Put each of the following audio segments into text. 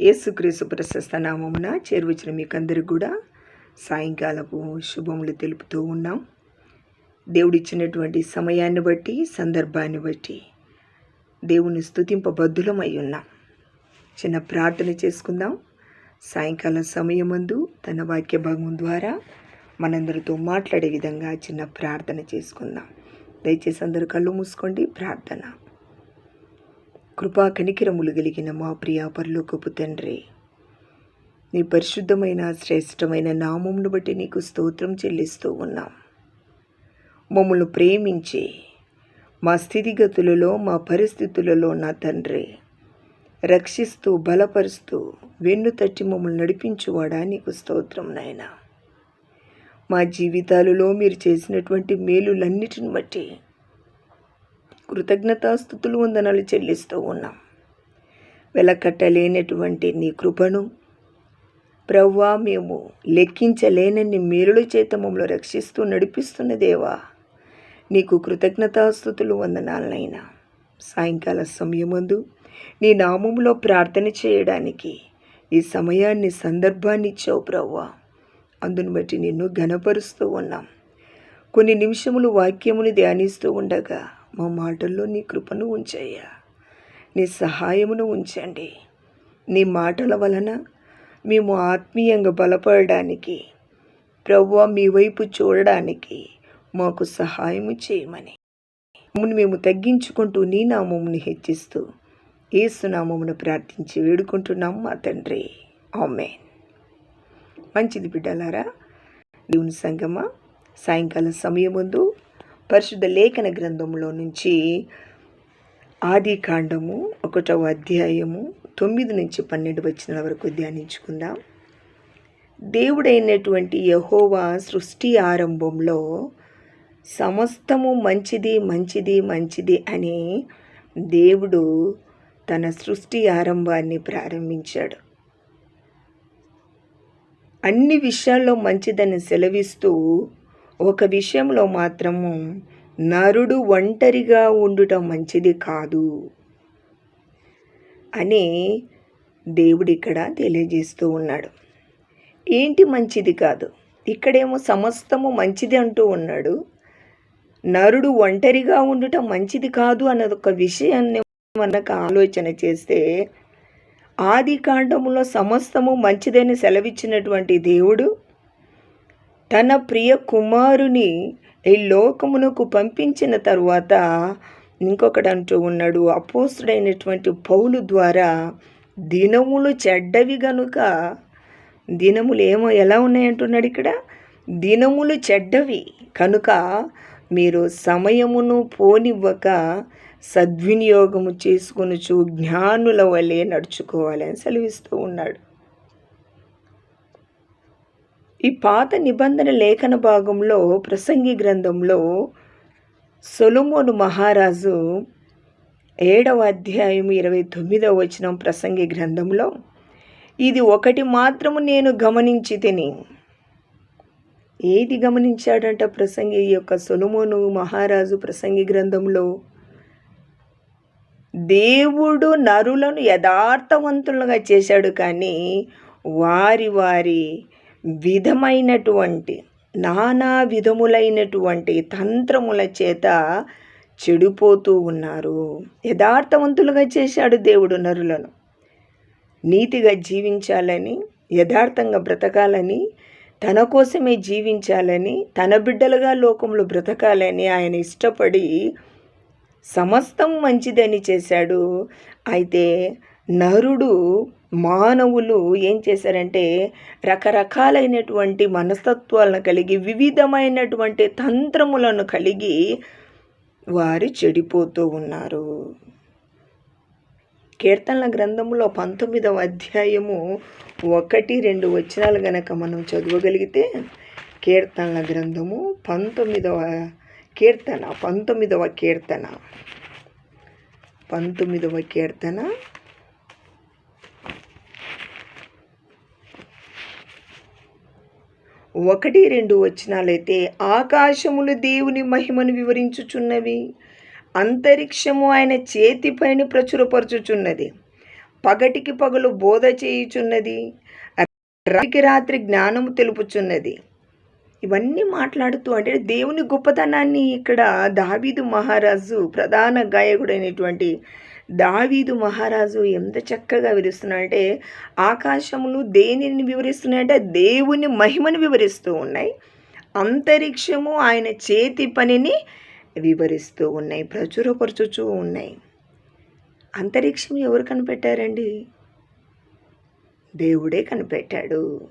ఏసుక్రీసు ప్రశస్త నామమున చేరువచ్చిన మీకందరికి కూడా సాయంకాలపు శుభములు తెలుపుతూ ఉన్నాం. దేవుడిచ్చినటువంటి సమయాన్ని బట్టి సందర్భాన్ని బట్టి దేవుని స్థుతింపబద్ధులమై ఉన్నాం. చిన్న ప్రార్థన చేసుకుందాం. సాయంకాల సమయమందు తన వాక్య భాగం ద్వారా మనందరితో మాట్లాడే విధంగా చిన్న ప్రార్థన చేసుకుందాం. దయచేసి అందరు కళ్ళు మూసుకోండి. ప్రార్థన. కృపా కనికిరములు కలిగిన మా ప్రియ పరలోకపు తండ్రి. నీ పరిశుద్ధమైన శ్రేష్టమైన నామమును బట్టి నీకు స్తోత్రం చెల్లిస్తూ ఉన్నాం. మమ్మల్ని ప్రేమించి మా స్థితిగతులలో మా పరిస్థితులలో నా తండ్రి రక్షిస్తూ బలపరుస్తూ వెన్ను తట్టి మమ్మల్ని నడిపించువాడా నీకు స్తోత్రం నాయన. మా జీవితాలలో మీరు చేసినటువంటి మేలులన్నిటిని బట్టి కృతజ్ఞతాస్థుతులు వందనాలు చెల్లిస్తూ ఉన్నాం. వెలకట్టలేనటువంటి నీ కృపను ప్రవ్వా మేము లెక్కించలేనన్ని మేలుల చేత మమ్మల్ని రక్షిస్తూ నడిపిస్తున్న దేవా నీకు కృతజ్ఞతాస్థుతులు వందనాలనైనా. సాయంకాల సమయమందు నీ నామములో ప్రార్థన చేయడానికి ఈ సమయాన్ని సందర్భాన్ని ఇచ్చావు ప్రవ్వా. అందును బట్టి నిన్ను ఘనపరుస్తూ ఉన్నాం. కొన్ని నిమిషములు వాక్యముని ధ్యానిస్తూ ఉండగా మా మాటల్లో నీ కృపను ఉంచయ్యా. నీ సహాయమును ఉంచండి. నీ మాటల వలన మేము ఆత్మీయంగా బలపడడానికి ప్రవ్వ మీ వైపు చూడడానికి మాకు సహాయము చేయమని. మమ్మల్ని మేము తగ్గించుకుంటూ నీ నామమును హెచ్చిస్తూ ఏసునామమును ప్రార్థించి వేడుకుంటున్నాం మా తండ్రి. ఆమెన్. మంచిది బిడ్డలారా దేవుని సంగమ సాయంకాలం సమయముందు పరిశుద్ధ లేఖన గ్రంథంలో నుంచి ఆది కాండము ఒకటవ అధ్యాయము తొమ్మిది నుంచి పన్నెండు వచ్చిన వరకు ధ్యానించుకుందాం. దేవుడైనటువంటి యహోవా సృష్టి ఆరంభంలో సమస్తము మంచిది మంచిది మంచిది అని దేవుడు తన సృష్టి ఆరంభాన్ని ప్రారంభించాడు. అన్ని విషయాల్లో మంచిదని సెలవిస్తూ ఒక విషయంలో మాత్రము నరుడు ఒంటరిగా ఉండుట మంచిది కాదు అని దేవుడు ఇక్కడ తెలియజేస్తూ ఉన్నాడు. ఏంటి మంచిది కాదు? ఇక్కడేమో సమస్తము మంచిది అంటూ ఉన్నాడు. నరుడు ఒంటరిగా ఉండుట మంచిది కాదు అన్నది ఒక విషయాన్ని మనకు ఆలోచన చేస్తే ఆది కాండములో సమస్తము మంచిదని సెలవిచ్చినటువంటి దేవుడు తన ప్రియ కుమారుని ఈ లోకమునకు పంపించిన తరువాత ఇంకొకటి అంటూ ఉన్నాడు అపోస్తుడైనటువంటి పౌలు ద్వారా దినములు చెడ్డవి గనుక దినములు ఏమో ఎలా ఉన్నాయంటున్నాడు ఇక్కడ? దినములు చెడ్డవి కనుక మీరు సమయమును పోనివ్వక సద్వినియోగము చేసుకొనుచు జ్ఞానుల వలె నడుచుకోవాలి అని సెలవిస్తూ ఉన్నాడు. ఈ పాత నిబంధన లేఖన భాగంలో ప్రసంగి గ్రంథంలో సొలొమోను మహారాజు ఏడవ అధ్యాయం ఇరవై తొమ్మిదవ వచనం ప్రసంగి గ్రంథంలో ఇది ఒకటి మాత్రము నేను గమనించి తిని. ఏది గమనించాడంట ప్రసంగి యొక్క సొలొమోను మహారాజు ప్రసంగి గ్రంథంలో? దేవుడు నరులను యథార్థవంతులుగా చేశాడు కానీ వారి వారి విధమైనటువంటి నానా విధములైనటువంటి తంత్రముల చేత చెడిపోతూ ఉన్నారు. యథార్థవంతులుగా చేశాడు దేవుడు నరులను. నీతిగా జీవించాలని యథార్థంగా బ్రతకాలని తన కోసమే జీవించాలని తన బిడ్డలుగా లోకంలో బ్రతకాలని ఆయన ఇష్టపడి సమస్తం మంచిదని చేశాడు. అయితే నరుడు మానవులు ఏం చేశారంటే రకరకాలైనటువంటి మనస్తత్వాలను కలిగి వివిధమైనటువంటి తంత్రములను కలిగి వారు చెడిపోతూ ఉన్నారు. కీర్తనల గ్రంథంలో పంతొమ్మిదవ అధ్యాయము ఒకటి రెండు వచనాలు గనక మనం చదవగలిగితే కీర్తనల గ్రంథము పంతొమ్మిదవ కీర్తన పంతొమ్మిదవ కీర్తన పంతొమ్మిదవ కీర్తన ఒకటి రెండు వచనాలైతే ఆకాశములు దేవుని మహిమను వివరించుచున్నవి అంతరిక్షము ఆయన చేతిపైన ప్రచురపరచుచున్నది పగటికి పగలు బోధ చేయుచున్నది రాత్రికి రాత్రి జ్ఞానము తెలుపుచున్నది. ఇవన్నీ మాట్లాడుతూ అంటే దేవుని గొప్పతనాన్ని ఇక్కడ దావీదు మహారాజు ప్రధాన గాయకుడైనటువంటి దావీదు మహారాజు ఎంత చక్కగా వివరిస్తున్నాడంటే ఆకాశములు దేనిని వివరిస్తున్నాయంటే దేవుని మహిమను వివరిస్తూ ఉన్నాయి. అంతరిక్షము ఆయన చేతి పనిని వివరిస్తూ ఉన్నాయి ప్రచురపరచుచూ ఉన్నాయి. అంతరిక్షం ఎవరు కనిపెట్టారండి? దేవుడే కనిపెట్టాడు.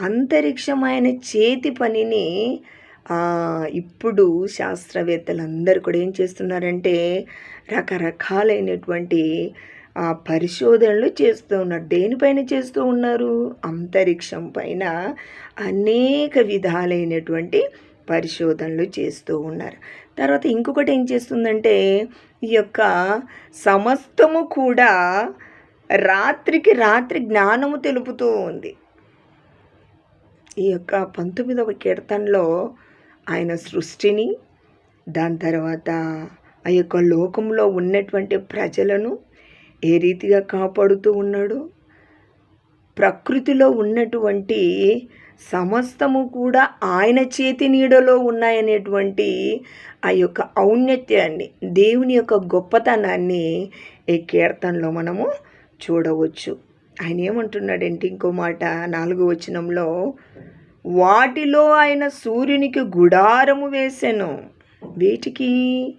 అంతరిక్షం ఆయన చేతి పనిని ఇప్పుడు శాస్త్రవేత్తలందరూ కూడా ఏం చేస్తున్నారంటే రకరకాలైనటువంటి పరిశోధనలు చేస్తూ ఉన్నారు. దేనిపైన చేస్తూ ఉన్నారు? అంతరిక్షం పైన అనేక విధాలైనటువంటి పరిశోధనలు చేస్తూ ఉన్నారు. తర్వాత ఇంకొకటి ఏం చేస్తుందంటే ఈ యొక్క సమస్తము కూడా రాత్రికి రాత్రి జ్ఞానము తెలుపుతూ ఉంది. ఈ యొక్క పంతొమ్మిదవ కీర్తనలో ఆయన సృష్టిని దాని తర్వాత ఆ యొక్క లోకంలో ఉన్నటువంటి ప్రజలను ఏ రీతిగా కాపాడుతూ ఉన్నాడు? ప్రకృతిలో ఉన్నటువంటి సమస్తము కూడా ఆయన చేతి నీడలో ఉన్నాయనేటువంటి ఆ యొక్క ఔన్నత్యాన్ని దేవుని యొక్క గొప్పతనాన్ని ఈ కీర్తనలో మనము చూడవచ్చు. ఆయన ఏమంటున్నాడంటే ఇంకో మాట నాలుగో వచనంలో వాటిలో ఆయన సూర్యునికి గుడారము వేసెను. వీటికి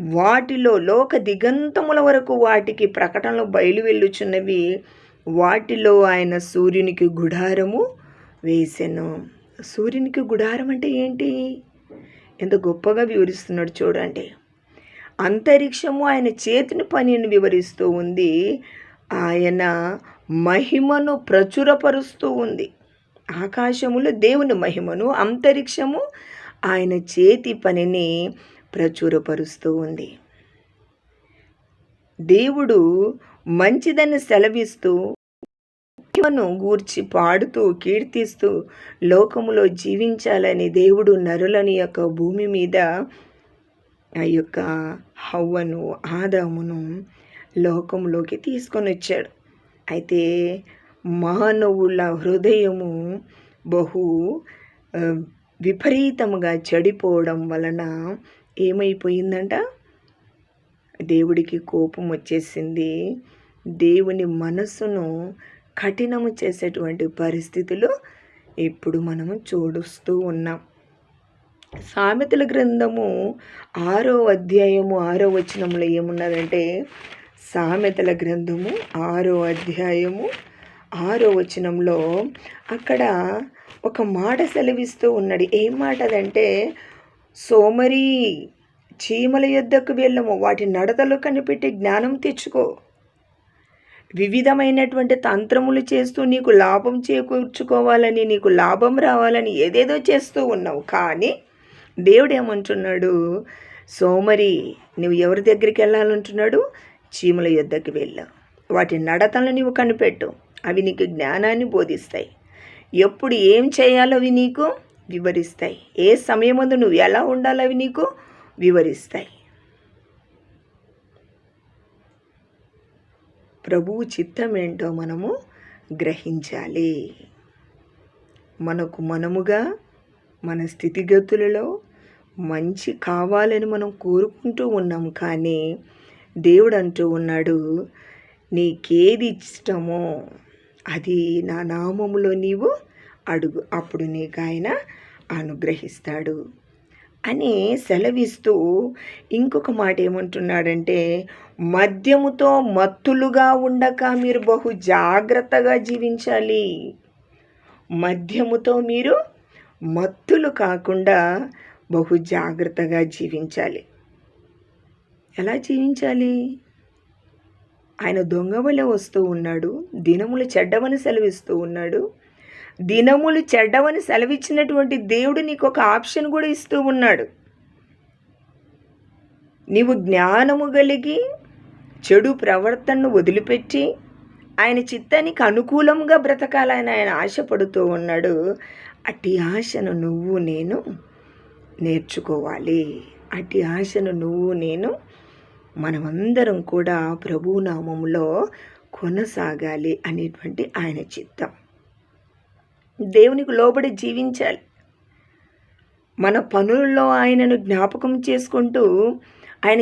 వాటిలో లోక దిగంతముల వరకు వాటికి ప్రకటనలు బయలు వెళ్ళుచున్నవి. వాటిలో ఆయన సూర్యునికి గుడారము వేసెను. సూర్యునికి గుడారం అంటే ఏంటి? ఎంత గొప్పగా వివరిస్తున్నాడు చూడండి. అంతరిక్షము ఆయన చేతిని పనిని వివరిస్తూ ఉంది. ఆయన మహిమను ప్రచురపరుస్తూ ఉంది. ఆకాశములో దేవుని మహిమను అంతరిక్షము ఆయన చేతి పనిని ప్రచురపరుస్తూ ఉంది. దేవుడు మంచిదని సెలవిస్తూ మహిమను గూర్చి పాడుతూ కీర్తిస్తూ లోకములో జీవించాలని దేవుడు నరులని యొక్క భూమి మీద ఆ యొక్క హవ్వను ఆదామును లోకంలోకి తీసుకొని వచ్చాడు అయితే మానవుల హృదయము బహు విపరీతముగా చెడిపోవడం వలన ఏమైపోయిందంట? దేవుడికి కోపం వచ్చేసింది. దేవుని మనసును కఠినము చేసేటువంటి పరిస్థితులు ఇప్పుడు మనము చూడుస్తూ ఉన్నాం. సామెతల గ్రంథము ఆరో అధ్యాయము ఆరో వచనంలో ఏమున్నదంటే సామెతల గ్రంథము ఆరో అధ్యాయము ఆరో వచనంలో అక్కడ ఒక మాట సెలవిస్తూ ఉన్నాడు. ఏం మాట అదంటే సోమరి చీమల యుద్ధకు వెళ్ళము వాటి నడతలు కనిపెట్టి జ్ఞానం తెచ్చుకో. వివిధమైనటువంటి తంత్రములు చేస్తూ నీకు లాభం చేకూర్చుకోవాలని నీకు లాభం రావాలని ఏదేదో చేస్తూ ఉన్నావు. కానీ దేవుడు ఏమంటున్నాడు సోమరి నువ్వు ఎవరి దగ్గరికి వెళ్ళాలంటున్నాడు? చీమల యుద్ధకి వెళ్ళావు వాటి నడతలను నీవు కనిపెట్టు. అవి నీకు జ్ఞానాన్ని బోధిస్తాయి. ఎప్పుడు ఏం చేయాలో అవి నీకు వివరిస్తాయి. ఏ సమయం ముందు నువ్వు ఎలా ఉండాలో అవి నీకు వివరిస్తాయి. ప్రభువు చిత్తం ఏంటో మనము గ్రహించాలి. మనకు మనముగా మన స్థితిగతులలో మంచి కావాలని మనం కోరుకుంటూ ఉన్నాం కానీ దేవుడు అంటూ ఉన్నాడు నీకేది ఇష్టమో అది నా నామములో నీవు అడుగు. అప్పుడు నీకు ఆయన అనుగ్రహిస్తాడు అని సెలవిస్తూ ఇంకొక మాట ఏమంటున్నాడంటే మద్యముతో మత్తులుగా ఉండక మీరు బహు జాగ్రత్తగా జీవించాలి. మద్యముతో మీరు మత్తులు కాకుండా బహు జాగ్రత్తగా జీవించాలి. ఎలా జీవించాలి? ఆయన దొంగవలే వస్తూ ఉన్నాడు దినములు చెడ్డవని సెలవిస్తూ ఉన్నాడు. దినములు చెడ్డవని సెలవిచ్చినటువంటి దేవుడు నీకు ఒక ఆప్షన్ కూడా ఇస్తూ ఉన్నాడు. నీవు జ్ఞానము కలిగి చెడు ప్రవర్తనను వదిలిపెట్టి ఆయన చిత్తానికి అనుకూలంగా బ్రతకాలని ఆయన ఆశపడుతూ ఉన్నాడు. అట్టి ఆశను నువ్వు నేను నేర్చుకోవాలి. అట్టి ఆశను నువ్వు నేను మనమందరం కూడా ప్రభు నామంలో కొనసాగాలి అనేటువంటి ఆయన చిత్తం. దేవునికి లోబడి జీవించాలి. మన పనుల్లో ఆయనను జ్ఞాపకం చేసుకుంటూ ఆయన